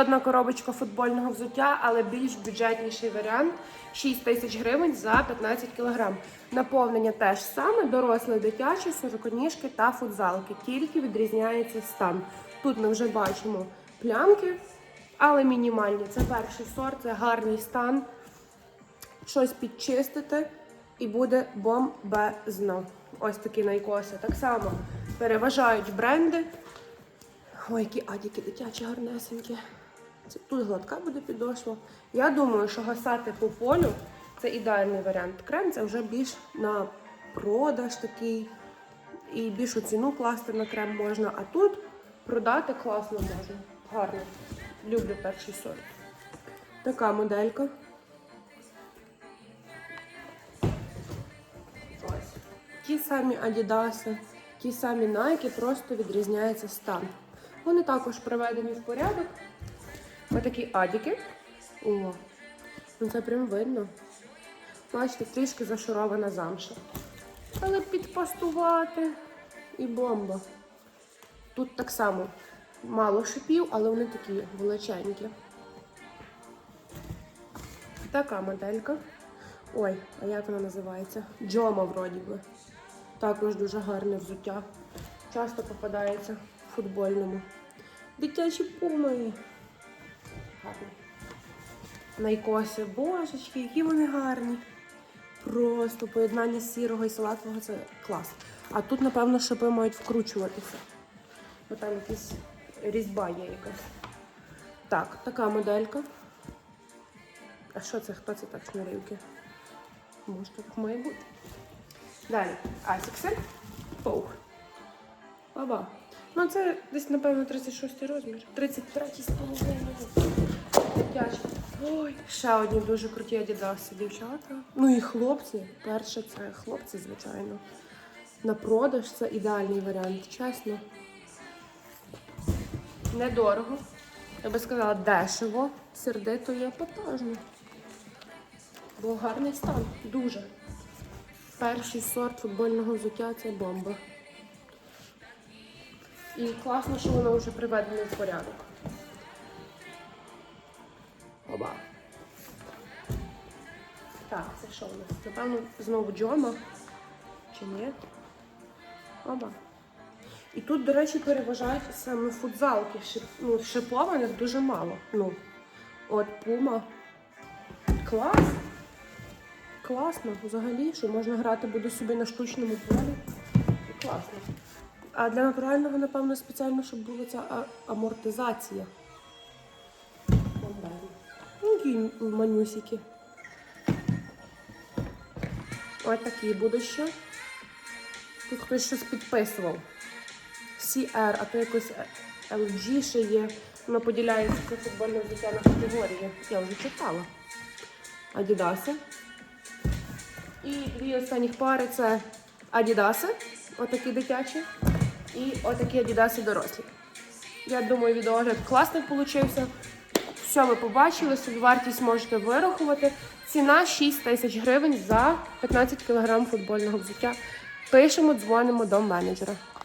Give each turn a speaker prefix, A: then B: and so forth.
A: Одна коробочка футбольного взуття, але більш бюджетніший варіант 6 тисяч гривень за 15 кілограм. Наповнення теж саме, доросле дитяче, сороконіжки та футзалки. Тільки відрізняється стан. Тут ми вже бачимо плямки, але мінімальні. Це перший сорт, це гарний стан. Щось підчистити і буде бомбезно. Ось такі найкоси. Так само переважають бренди. Ой, які адіки дитячі гарнесенькі. Тут гладка буде підошва. Я думаю, що гасати по полю це ідеальний варіант. Крем це вже більш на продаж такий. І більшу ціну класти на крем можна. А тут продати класно можна. Гарно. Люблю перший сорт. Така моделька. Ті самі Адідаси, ті самі Nike, просто відрізняється стан. Вони також приведені в порядок. Ось такі адіки. О, ну це прям видно. Бачите, трішки зашурована замша. Але підпастувати і бомба. Тут так само мало шипів, але вони такі величенькі. Така моделька. Ой, а як вона називається? Джома, вроді би. Також дуже гарне взуття. Часто попадається в футбольному. Дитячі пуми. Гарні. Найкоси, божечки, які вони гарні. Просто поєднання сірого і салатового це клас. А тут, напевно, шипи мають вкручуватися. Бо там якась різьба є якась. Так, така моделька. А що це? Хто це так шнурівки? Може, так має бути. Далі. Асікси. Паух. Баба. Ну, це десь, напевно, 36 розмір. 33 з половиною. Ще одні дуже круті адідаси, дівчата. Ну і хлопці. Перше це хлопці, звичайно. На продаж це ідеальний варіант, чесно. Недорого. Я би сказала, дешево, сердито і епатажно. Бо гарний стан, дуже. Перший сорт футбольного взуття це бомба. І класно, що воно вже приведене в порядок. Оба. Так, це що у нас? Напевно, знову Джома. Чи ні? Оба. І тут, до речі, переважають саме футзалки. Шип, ну, шипованих дуже мало. Ну, от пума. Клас. Класно, взагалі, що можна грати буде собі на штучному полі. Класно. А для натурального, напевно, спеціально, щоб була ця амортизація. Ну, манюсики. Ось такі будуть ще. Тут хтось щось підписував. CR, а то якось LG ще є. Воно поділяється футбольне взуття на категорії. Я вже читала. Адідаси. І дві останніх пари це Адідаси, отакі дитячі, і отакі Адідаси дорослі. Я думаю, відеогляд класний получився. Все ви побачили, собівартість можете вирахувати. Ціна 6 тисяч гривень за 15 кг футбольного взуття. Пишемо, дзвонимо до менеджера.